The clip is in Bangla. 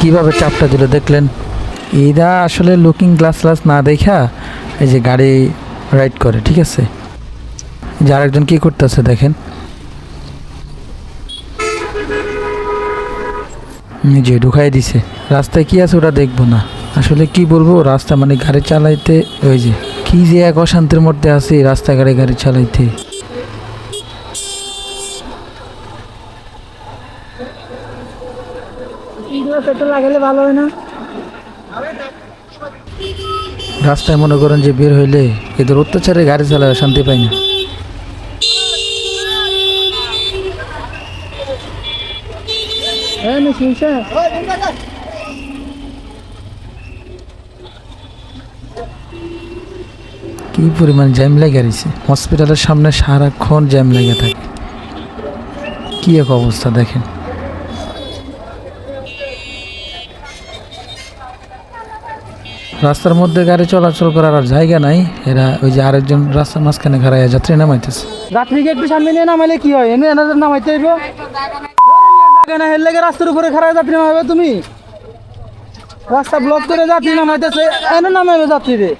কীভাবে চাপটা দিল দেখলেন? এরা আসলে লুকিং গ্লাস গ্লাস না দেখা এই যে গাড়ি রাইড করে, ঠিক আছে? যে আরেকজন কি করতেছে দেখেন। নিজে ঢুকাই দিছে। রাস্তায় কি আছে ওটা দেখব না। আসলে কি বলব, রাস্তা মানে গাড়ি চালাইতে, ওই যে কি যে এক অশান্তির মধ্যে আছি রাস্তাঘাটে গাড়ি চালাইতে। পেট্রোল লাগালে ভালো হয় না রাস্তায় মনে করেন যে বের হইলে এদের অত্যাচারে গাড়ি চালায় শান্তি পাই না। হ্যাঁ কি পরিমাণ জ্যাম লেগে রয়েছে। হসপিটালের সামনে সারাক্ষণ জ্যাম লেগে থাকে। কি এক অবস্থা দেখেন। রাস্তার মধ্যে গাড়ি চলাচল করার আর জায়গা নাই। এরা ওই যে আরেকজন রাস্তার মাঝখানে ঘাড়াইয়া যাত্রী নামাইতেছে। যাত্রীকে একটু সামনে নিয়ে নামাইলে কি হয়? এনে এনাদের নামাইতে হইব। জায়গা না রাস্তার উপরে খারাপ যাত্রী নামাবে তুমি। রাস্তা ব্লক করে যাত্রী নামাইতেছে, এনে নামাইবে যাত্রী রে